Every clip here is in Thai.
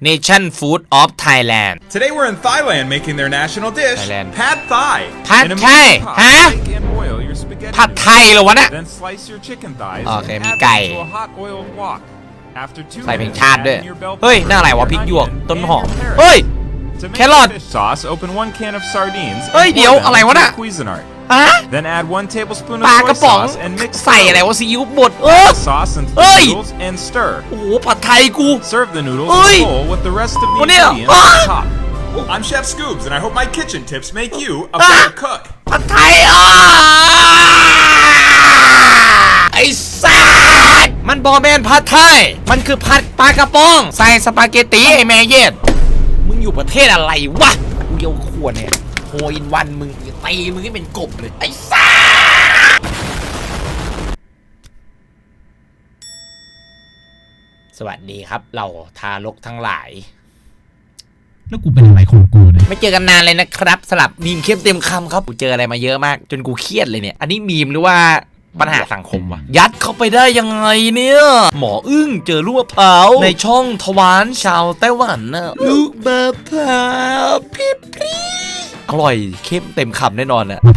Nation Food of Thailand Today we're in Thailand making their national dish, Thailand. pad thai. Pad In a Thai? moving pot, Huh? Bake and boil your spaghetti ผัดไทยเหรอวะเนี่ย Then slice your chicken thighs Okay, and มี add ไก่ them to a hot oiled wok. After two ใส่เพลง minutes, ชาติ add ด้วย in your bell เฮ้ย pepper, หน้าอะไรวะ your พริกหยวก onion, ต้น and หอม your carrots. เฮ้ย To make Carrot. the fish sauce, open one can of sardines and เฮ้ย pour เดี๋ยว them อะไรวะ into น่ะ a Cuisinart. ฮะ Then add one tablespoon ป of ลา soy กระป๋อง sauce and mix ใส่อะไร thoroughly. วะซีอิ๊วบดเออ Add the sauce into the Oi. noodles and stir. โอ้โหผัดไทยกู Serve the noodles Oi. in a bowl with the rest of the What the- ingredients Ah. on top. I'm Chef Scoobs, and I hope my kitchen tips make you a Ah. better cook. ผัดไทยอะไอ้สัสมันบอแมนผัดไทย มันคือผัดปลากระป๋อง ใส่สปาเกตตีไอ้แม่เย็ดมึงอยู่ประเทศอะไรวะกูเดียวขวดเนี่ยโฮอินวันมึง จะตีมึงให้เป็นกบเลย ไอ้สัสสวัสดีครับ เราทารกทั้งหลาย แล้วกูเป็นอะไรของกูเนี่ยไม่เจอกันนานเลยนะครับสลับมีมเข้มเต็มคำครับ กูเจออะไรมาเยอะมาก จนกูเครียดเลยเนี่ย อันนี้มีมหรือว่าปัญหาสังคมวะยัดเข้าไปได้ยังไงเนี่ย หมออึ้งเจอลูกมะพร้าวในช่องทวารชาวไต้หวันนะลูกมะพร้าวพี่พี อร่อยเข้มเต็มคำแน่นอนอะมะ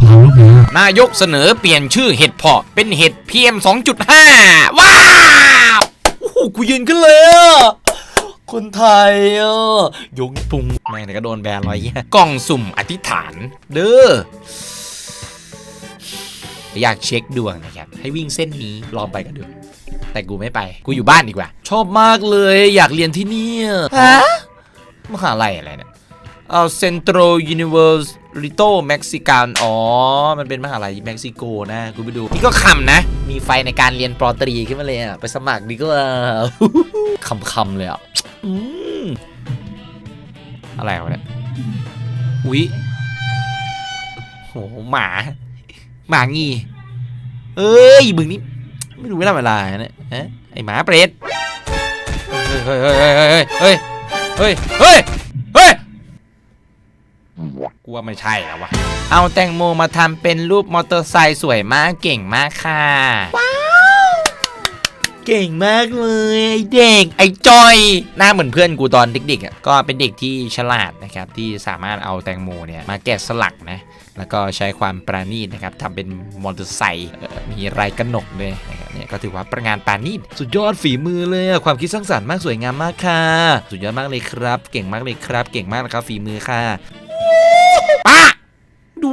นายกเสนอเปลี่ยนชื่อเห็ดเพาะเป็นเห็ด PM 2.5 ว้าวโอ้โหกูยืนขึ้นเลยอะคนไทยอะยกปุงแม่งเด็ก็โดนแบนร้อยแย่กล่องสุ่มอธิษฐาน เด้ออยากเช็คดวงนะครับ ให้วิ่งเส้นนี้ลองไปกันดูแต่กูไม่ไป กูอยู่บ้านดีกว่า ชอบมากเลย อยากเรียนที่นี่ฮะมหาลัยอะไรเนี่ย เออเซ็นโตรยูนิเวอร์ซิโตเม็กซิกันอ๋อ มันเป็นมหาลัยเม็กซิโกนะกูไปดู นี่ก็ขำนะ มีไฟในการเรียนปรอตรีขึ้นมาเลยอะ ไปสมัครดีกว่าคำๆเลยอะอะไรวะเนี่ยอุ๊ยโหหมา หมางีเอ้ยมึงนี่ไม่รู้เวลาเวลาเนี่ยไอหมาเปรตเฮ้ยเฮ้ยเฮ้ยเฮ้ยเฮ้ยเฮ้ย กูว่าไม่ใช่แล้ววะ เอาแตงโมมาทำเป็นรูปมอเตอร์ไซค์สวยมากเก่งมากค่ะ ว้าว เก่งมากเลยไอเด็กไอจอย หน้าเหมือนเพื่อนกูตอนเด็กๆอะก็เป็นเด็กที่ฉลาดนะครับ ที่สามารถเอาแตงโมเนี่ยมาแกะสลักนะ แล้วก็ใช้ความประณีตนะครับทำเป็นมอเตอร์ไซค์เอ่อมีลายกระหนกด้วยนะครับเนี่ยก็ถือว่าประงานปราณีตสุดยอดฝีมือเลยอะความคิดสร้างสรรค์มากสวยงามมากค่ะ สุดยอดมากเลยครับ เก่งมากเลยครับ เก่งมากนะครับฝีมือค่ะป้าดู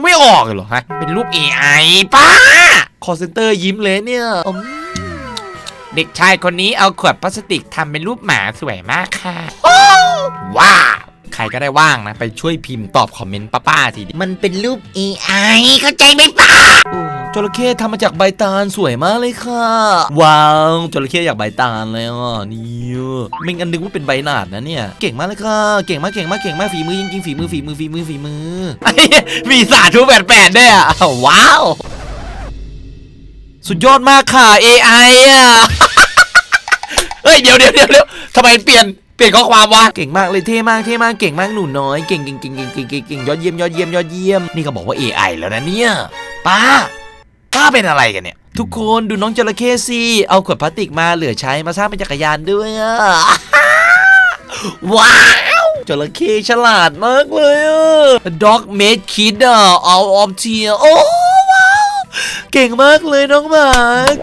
ไม่ออกเลยหรอฮะเป็นรูป AI ป้าคอเซนเตอร์ยิ้มเลยเนี่ยอืมเด็กชายคนนี้เอาขวดพลาสติกทำเป็นรูปหมาสวยมากค่ะว้าว รก็ได้ว่างนะ ไปช่วยพิมพ์ตอบคอมเมนต์ป้าๆทีดิมันเป็นรูป AI เข้าใจไหมป้าจระเข้ทำมาจากใบตาลสวยมากเลยค่ะ ว้าวจระเข้อยากใบตาลเลยอะนี่ไม่งันนึกว่าเป็นใบหนาดนะเนี่ย เก่งมากเลยค่ะ เก่งมากเก่งมากเก่งมากฝีมือจริงๆฝีมือฝีมือฝีมือฝีมือมีสาธุแปดแปดด้วยอะว้าวสุดยอดมากค่ะ AI อะ เฮ้ย เดี๋ยวเดี๋ยวเดี๋ยวเดี๋ยวทำไมเปลี่ยน ปลี่ยนข้อความวะเก่งมากเลยเท่มากเท่มากเก่งมากหนูน้อยเก่งเก่งเก่งเก่งเก่งเก่งเก่งยอดเยี่ยมยอดเยี่ยมยอดเยี่ยมนี่เขาบอกว่า AI แล้วนะเนี่ยป้าป้าเป็นอะไรกันเนี่ย ทุกคนดูน้องจระเข้สิเอาขวดพลาสติกมาเหลือใช้มาสร้างเป็นจักรยานด้วยว้าวจระเข้ฉลาดมากเลยอะ Dog made kid อะ out of tear โอ้ เก่งมากเลยน้องหมา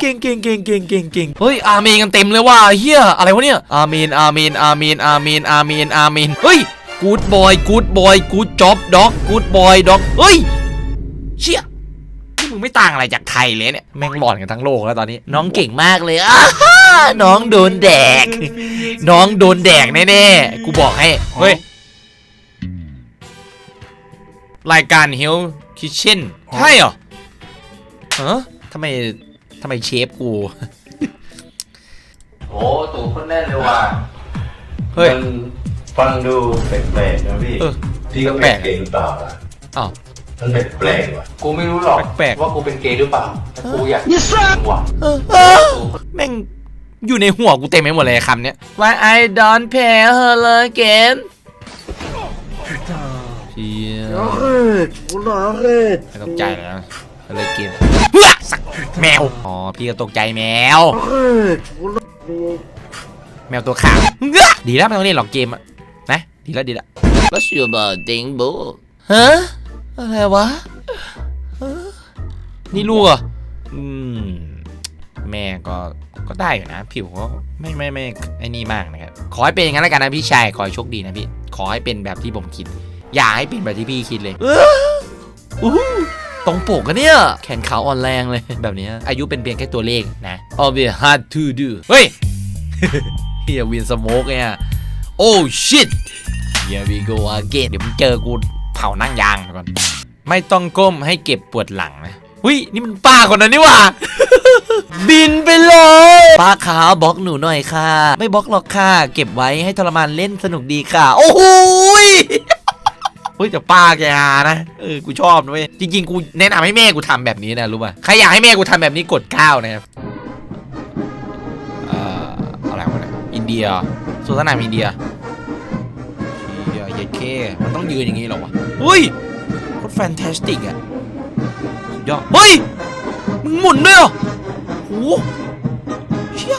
เก่งเก่งเก่งเก่งเก่งเก่งเฮ้ยอาเมนกันเต็มเลยว่ะเฮียอะไรวะเนี่ยอาเมนอาเมนอาเมนอาเมนอาเมนอาเมนเฮ้ยกูดบอยกูดบอยกูดจ็อบด็อกกูดบอยด็อกเฮ้ยเชี่ยนี่มึงไม่ต่างอะไรจากไทยเลยเนี่ยแม่งหลอนกันทั้งโลกแล้วตอนนี้ น้องเก่งมากเลยอ้าฮ่าน้องโดนแดก น้องโดนแดกแน่ๆกูบอกให้เฮ้ยรายการ Hell Kitchen ใช่เหรอ ฮะทำไมทำไมเชฟกูโอ้ตู่คนแน่นเลยว่ะเฮ้ย มันฟังดูแปลกๆนะพี่ เออ พี่ก็แปลเป็นกเกย์หรือเปล่าล่ะอ้าว มันเป็นแปลกว่ะกูไม่รู้หรอกแปลกๆ ว่ากูเป็นเกย์หรือเปล่าแต่กูอยากว่ะเออเออแม่งอยู่ในหัวกูเต็มไปหมดเลยคำเนี้ย Why I don't pay her again เชียไม่ตกใจแล้วเลยกินเฮ้ย สักแมว อ๋อ พี่ก็ตกใจแมว แมวตัวขาวเงื้อดีแล้วไม่ต้องเล่นหรอกเกมอะดีละดีละ What's your thing bro ฮะ อะไรวะฮะนี่ลูกเหรอะอืม แม่ก็ ก็ได้อยู่นะ ผิวก็ไม่ไม่ไม่ไอ้นี่มากนะครับ ขอให้เป็นอย่างนั้นแล้วกันนะพี่ชาย ขอให้โชคดีนะพี่ ขอให้เป็นแบบที่ผมคิด อย่าให้เป็นแบบที่พี่คิดเลยเอออู้หู ตรงปกอะเนี่ย แขนขาวอ่อนแรงเลยแบบนี้ อายุเป็นเพียงแค่ตัวเลขนะ All we hard to do เฮ้ยเฮียวินสโมกเนี่ยโอ้ shit here we go again เดี๋ยวมึงเจอกูเผานั่งยางก่อน ไม่ต้องก้มให้เก็บปวดหลังนะวินี่มันป้าคนนั้นนี่หว่า บินไปเลยป้าขาวบล็อกหนูหน่อยค่ะ ไม่บล็อกหรอกค่ะ เก็บไว้ให้ทรมานเล่นสนุกดีค่ะ โอ้โห เฮ้ยแต่ป้าแกานะเออกูชอบนะเว้ยจริงๆกูแนะนำให้แม่กูทำแบบนี้นะรู้ป่ะใครอยากให้แม่กูทำแบบนี้กดเก้านะครับเอ่ออะไรวะเนี่ยอินเดียสวนสนามอินเดียเชียเย็ดเคมันต้องยืนอย่างนี้เหรอวะเฮ้ยโคตรแฟนตาสติกอะสุดยอดเฮ้ยมึงหมุนด้วยเหรอโหเชี่ย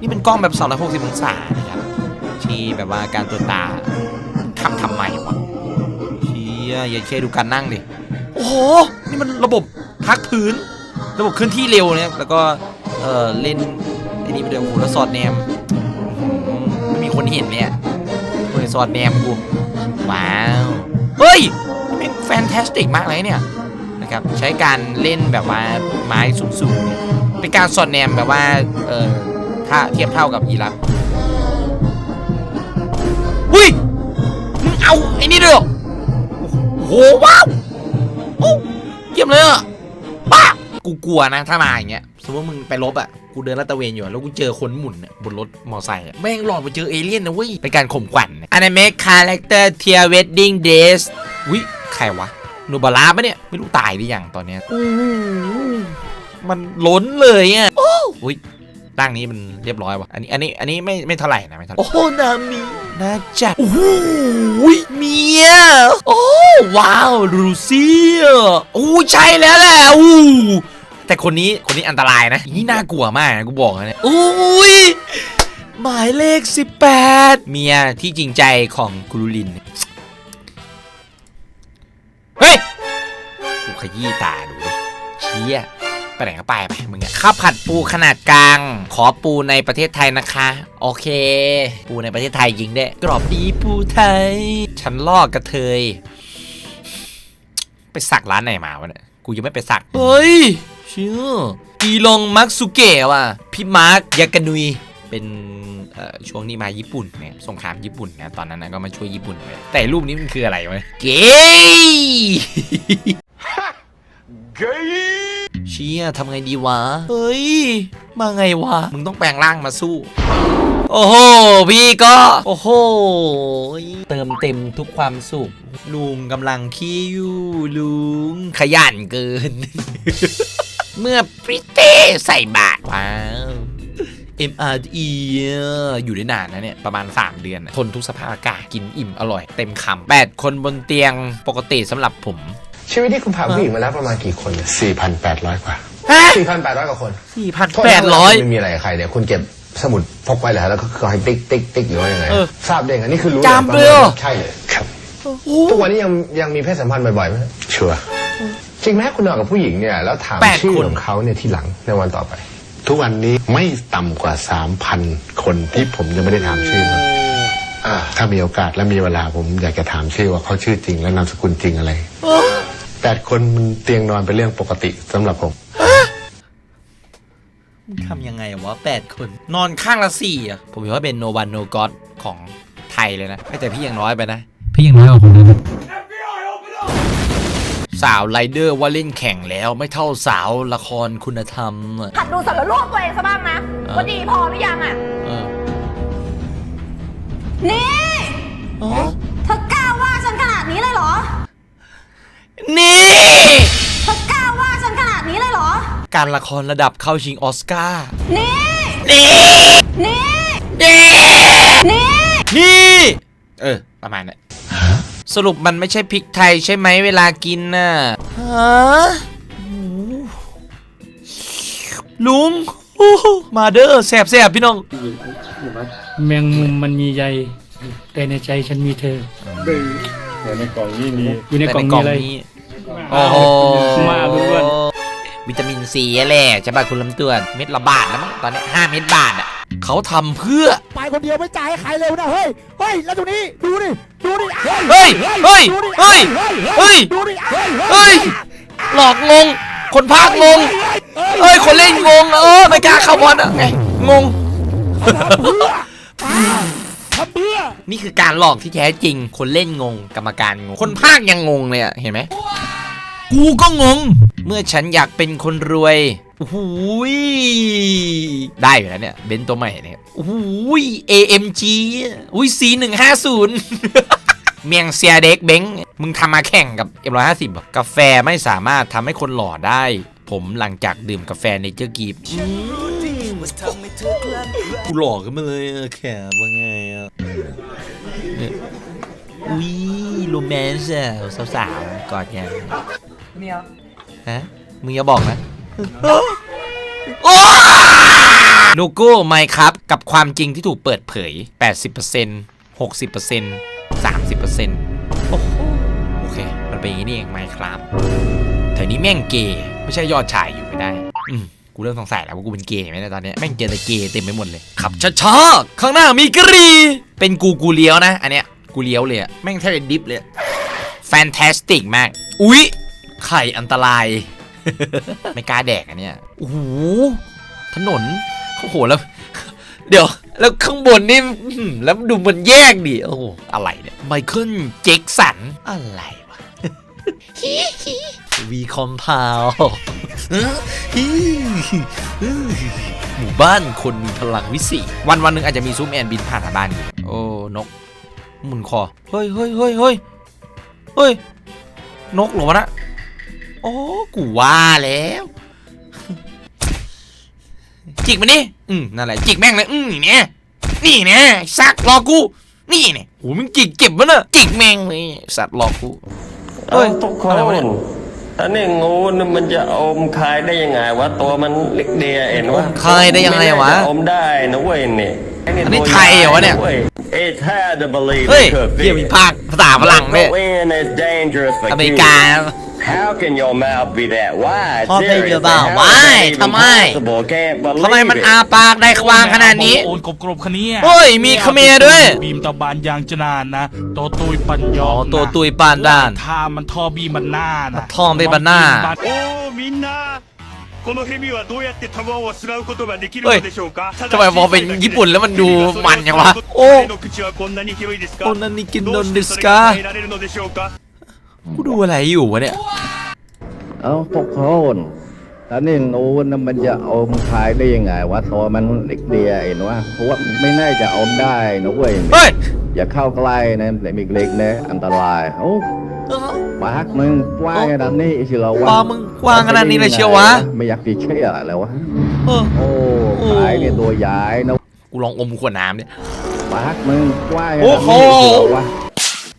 นี่เป็นกล้องแบบ 360 องศานะครับที่แบบว่าการตัวจตา ยอย่าเช่ดูการนั่งดิ โอ้โห นี่มันระบบพักพื้น ระบบเคลื่อนที่เร็วนะครับแล้วก็เออเล่นไอ้นี่ไปด้วยโอ้โหแล้วสอดแนมอื้อหือไม่มีคนเห็นเนี่ยเฮ้ยสอดแนมกู ว้าว เฮ้ยนี่เป็นแฟนตาสติกมากเลยเนี่ยนะครับใช้การเล่นแบบว่าไม้สูงๆเนี่ยเป็นการสอดแนมแบบว่าเออถ้าเทียบเท่ากับอีรักเฮ้ยมึงเอาไอ้นี่ด้วยเหรอโอ้โหว้าวโอ้เยี่ยมเลยอะป้ากูกลัวนะถ้ามาอย่างเงี้ยสมมติมึงไปลบอะกูเดินลาดตระเวนอยู่อะแล้วกูเจอคนหมุนอะบนรถมอไซค์อะแม่งหลอดไปเจอเอเลี่ยนนะเว้ยเป็นการข่มขวัญอนิเมะคาแรคเตอร์เทียเวดดิ้งเดสวิใครวะนูบาราปะเนี่ยไม่รู้ตายหรือยังตอนเนี้ยโอ้โหมันล้นเลยอะโอ้อุ้ยตั้งนี้มันเรียบร้อยวะอันนี้อันนี้อันนี้ไม่ไม่เท่าไหร่นะไม่เท่าไหร่โอ้โหนามี น่าจัดโอ้โหเมียโอ้ว้าวรูเซียโอ้ใช่แล้วแหละอู้แต่คนนี้คนนี้อันตรายนะอีนี่น่ากลัวมากนะกูบอกเลยนะโอ้ยหมายเลข 18 เมียที่จริงใจของกุลุลิน เฮ้ย กูขยี้ตาดูดิเชี่ย ไปไหนก็ไปไปมึงอะข้าวผัดปูขนาดกลาง ขอปูในประเทศไทยนะคะ โอเค ปูในประเทศไทยยิงได้กรอบดีปูไทย ฉันลอกกระเทย ไปสักร้านไหนมาวะเนี่ยกูยังไม่ไปสัก เฮ้ยเชื่ออีลองมักสุเกะว่ะพี่มาร์กยากานุยเป็นเอ่อช่วงนี้มาญี่ปุ่นเนี่ยสงครามญี่ปุ่นนะตอนนั้นนะก็มาช่วยญี่ปุ่นเลยแต่รูปนี้มันคืออะไรวะเกย์เชี่ยทำไงดีวะ เฮ้ย มาไงวะ มึงต้องแปลงร่างมาสู้ โอ้โห พี่ก็ โอ้โห เติมเต็มทุกความสุข ลุงกำลังขี้อยู่ลุง ขยันเกิน เมื่อพริตเต้ใส่บาตรว้าว MRE อยู่ได้นานนะเนี่ย ประมาณ 3 เดือนอะทนทุกสภาพอากาศ กินอิ่มอร่อยเต็มคำ8คนบนเตียงปกติสำหรับผม ชีวิตที่คุณพาผู้หญิงมาแล้วประมาณกี่คนเนี่ย4,800 กว่าฮะ4,800 กว่าคน4,800ไม่มีอะไรกับใครเนี่ยคุณเก็บสมุดพกไว้เหรอแล้วก็คอยติ๊กติ๊กติ๊กหรือว่ายังไงเออทราบได้ไงนี่คือรู้จำเลยเหรอ ใช่เลยครับ ทุกวันนี้ยังยังมีเพศสัมพันธ์บ่อยๆไหมชัวร์จริงไหมคุณนอนกับผู้หญิงเนี่ยแล้วถามแปดชื่อคน ของเขาเนี่ยทีหลังในวันต่อไปทุกวันนี้ไม่ต่ำกว่า 3,000 คนที่ผมยังไม่ได้ถามชื่อมันอ่า ถ้ามีโอกาสและมีเวลาผมอยากจะถามชื่อว่าเขาชื่อจริงและนามสกุลจริงอะไร แปดคนมันเตียงนอนเป็นเรื่องปกติสำหรับผม ทำยังไงวะแปดคน นอนข้างละสี่อะ ผมถือว่าเป็นโนวันโนกอดของไทยเลยนะแต่พี่ยังน้อยไปนะ พี่ยังน้อยกว่าคนนั้นนะสาวไรเดอร์ว่าเล่นแข่งแล้วไม่เท่าสาวละครคุณธรรมอะ หัดดูสารรูปตัวเองซะบ้างนะเออ ว่าดีพอหรือยังอะ เออนี่ อ๋อ นี่ เธอกล้าว่าฉันขนาดนี้เลยเหรอ การละครระดับเข้าชิงออสการ์ นี่ นี่ นี่ นี่ นี่ นี่ เออ ประมาณนั้นสรุปมันไม่ใช่พริกไทยใช่ไหมเวลากินน่ะฮะโอ้โหลุงโอ้โหมาเด้อแสบแสบพี่น้อง แมงมุมมันมีใยแต่ในใจฉันมีเธอในกล่องนี้มีอยู่ในกล่องนี้อะไร โอ้โหมาล้วนวิตามินซีแหละใช่ป่ะคุณลำตัวเม็ดละบาทแล้วมั้งตอนนี้ห้าเม็ดบาทอะเขาทำเพื่อไปคนเดียวไม่จ่ายให้ใครเร็วนะเฮ้ยเฮ้ยแล้วตรงนี้ดูดิดูดิเฮ้ยเฮ้ยเฮ้ยดูดิเฮ้ยเฮ้ยดูดิเฮ้ยเฮ้ยหลอกงงคนพากย์งงเอ้ยคนเล่นงงเออไม่กล้าเข้าบอลอะไงงง ทำเพื่อ นี่คือการหลอกที่แท้จริง คนเล่นงง กรรมการงง คนพากย์ยังงงเลยอะเห็นไหม กูก็งง เมื่อฉันอยากเป็นคนรวยโอ้โหยได้อยู่แล้วเนี่ย เบนซ์ตัวใหม่เนี่ยโอ้โหย AMG อุ้ย C 1 5 0 เมียงเซียเด็กเบงมึงทำมาแข่งกับ M150 อะกาแฟไม่สามารถทำให้คนหล่อได้ ผมหลังจากดื่มกาแฟในเจอร์กีบ กูหลอขึ้นมาเลยอะแขกว่าไงอะเนี่ยอุ้ยโรแมนส์อะสาวๆกอดกันฮะมึงอย่าบอกนะโลโก้ไมครับกับความจริงที่ถูกเปิดเผย 80% 60% 30%โอ้โหโอเค มันเป็นอย่างนี้เองไมครับเธอนี้แม่งเกย์ไม่ใช่ยอดชายอยู่ไม่ได้ อืม เริ่มสงสัยแล้วว่ากูเป็นเกย์ไหมเนยตอนเนี้ยแม่งเจอแต่เกย์เต็มไปหมดเลยขับช้าๆข้างหน้ามีกรีเป็นกูกูเลี้ยวนะ อันเนี้ยกูเลี้ยวเลยอะแม่งแทบจะดิฟเลยอะแฟนตาสติกมาก อุ๊ย ไข่อันตราย ไม่กล้าแดกอันเนี้ยโอ้โหถนนโอ้โหแล้ว เดี๋ยว แล้วข้างบนนี่อื้อหือแล้วดูมันแยกดิโอ้โหอะไรเนี่ยไมเคิลเจ็กสันอะไร วีคอมพาวหมู่บ้านคนมีพลังวิเศษวันวันหนึ่งอาจจะมีซูมแอนบินผ่านหน้าบ้านอยู่โอ้ นก หมุนคอ เฮ้ยเฮ้ยเฮ้ยเฮ้ยเฮ้ย นกหรอวะนะโอ้กูว่าแล้วจิกมันนี่อืมนั่นแหละจิกแม่งเลยอืมเนี่ยนี่เนี่ยสักรอกู นี่เนี่ยโหมึงจิกเก็บวะเนอะจิกแม่งเลยสัตว์รอกู เฮ้ยทุกคอะไรวะเนี่ยนอันนี้งูนี่มันจะอมคายได้ยังไงวะตัวมันเล็กเดียเอ็นวะอมคายได้ยังไงวะม่น่าจอมได้นะเว้ยนี่อันนี้ไทยเหรอวะเนี่ยเอ้ถ้า to believe เฮ้ย it could be เฮียมีภาคภาษาฝรั่งด้วย Go in is dangerous for อเมริกา you. How can your mouth be that wide พ่อเป็นอยู่ Seriously, เปล่า how is Why? that even ทำไม possible? Can't believe ทำไมมัน it. อาปากได้ขวางขนาดนี้ โอนกบกรบคันนี้ เฮ้ยมีเขมรด้วย บีมตะบานยางจนานนะโตตุยปัญญ อ๋ อ อ มนะ ตัวตุยปานด้าน ท่ามันท่อบีมันหน้านะ ท่อบีมันหน้า โอ้ みんなこの蛇はどうやって卵を吸うことができるเฮ้ย のでしょうか ทำไมมองเป็นญี่ปุ่นแล้วมันดูมันจังวะโอ้ 彼の口はこんなに広いですかこんなに広いんどうしてですかそれが耐えられるのでしょうか กูดูอะไรอยู่วะเนี่ย เอาพวกคนแล้วนี่งูนะมันจะอมคายได้ยังไงวะตัวมันเล็กเดียเห็นวะเพราะว่าไม่น่าจะอมได้นะเว้ยเฮ้ย อย่าเข้าใกล้นะเด็กเล็กๆนะอันตรายโอ้ปากมึงกว้างขนาดนี้เชียววะปากมึงกว้างขนาดนี้เลยเชียววะ ไม่อยากจะเชื่อแล้ววะเออโอ้ขายเนี่ยตัวใหญ่นะกูลองอมขวดน้ำเนี่ยปากมึงกว้างขโอ้นาดโหนี้เชียววะ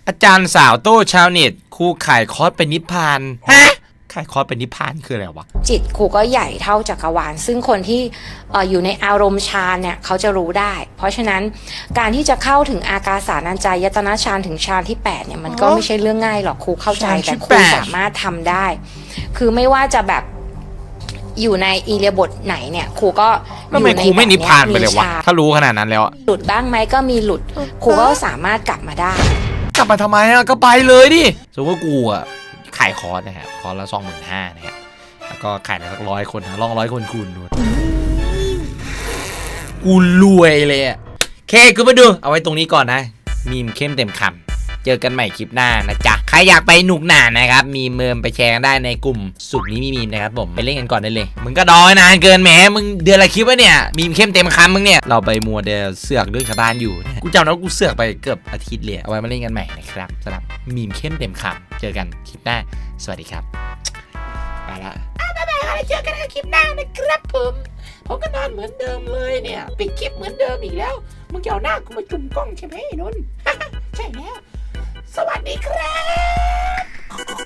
อาจารย์สาวโต้ชาวเน็ตครูขายคอร์สเป็นนิพพานฮะขายคอร์สเป็นนิพพานคืออะไรวะ จิตครูก็ใหญ่เท่าจักรวาล ซึ่งคนที่เอออยู่ในอารมณ์ฌานเนี่ยเขาจะรู้ได้ เพราะฉะนั้นการที่จะเข้าถึงอากาสานัญจายตนะฌานถึงฌานที่8เนี่ยมันก็ไม่ใช่เรื่องง่ายหรอกครูเข้าใจฌานที่แต่ครูแปดสามารถทำได้ คือไม่ว่าจะแบบอยู่ในอีเลียบทไหนเนี่ยครูก็อทำไมยู่ในครูไม่นิพพานไปแบบเลเนี้ยวะมีฌถ้ารู้ขนาดนั้นแล้วอะหลุดบ้างไหมก็มีหลุดครูก็สามารถกลับมาได้ กลับมาทำไมอะก็ไปเลยดิสมมติว่ากูอะขายคอร์สนะครับคอร์สละสองหมื่นห้านะครับแล้วก็ขายได้สักร้อยคนนะลองร้อยคนคูณดูกูรวยเลยอะโอเคกูมาดู เอาไว้ตรงนี้ก่อนนะมีมเข้มเต็มคำเจอกันใหม่คลิปหน้านะจ๊ะ ครอยากไปหนุกหนานะครับ มีเมิมไปแชร์กันได้ในกลุ่มสุกนี้มีมีมนะครับผมไปเล่นกันก่อนได้เลย มึงก็ดอยนานเกินแหมมึงเดือนละคลิปวะเนี่ย มีมเข้มเต็มคำมึงเนี่ย เราไปมัวเดเสือกเรื่องชาวบ้านอยู่นะกูจำได้ว่ากูเสือกไปเกือบอาทิตย์เลยเอาไว้มาเล่นกันใหม่นะครับสำหรับมีมเข้มเต็มคำเจอกันคลิปหน้า สวัสดีครับไปละเจอกันคลิปหน้านะครับผมผมก็นอนเหมือนเดิมเลยเนี่ยปิดคลิปเหมือนเดิมอีกแล้วมึงจะเอาหน้ากูมาจุ่มกล้องใช่ไหมนนใช่แล้ว สวัสดีครับ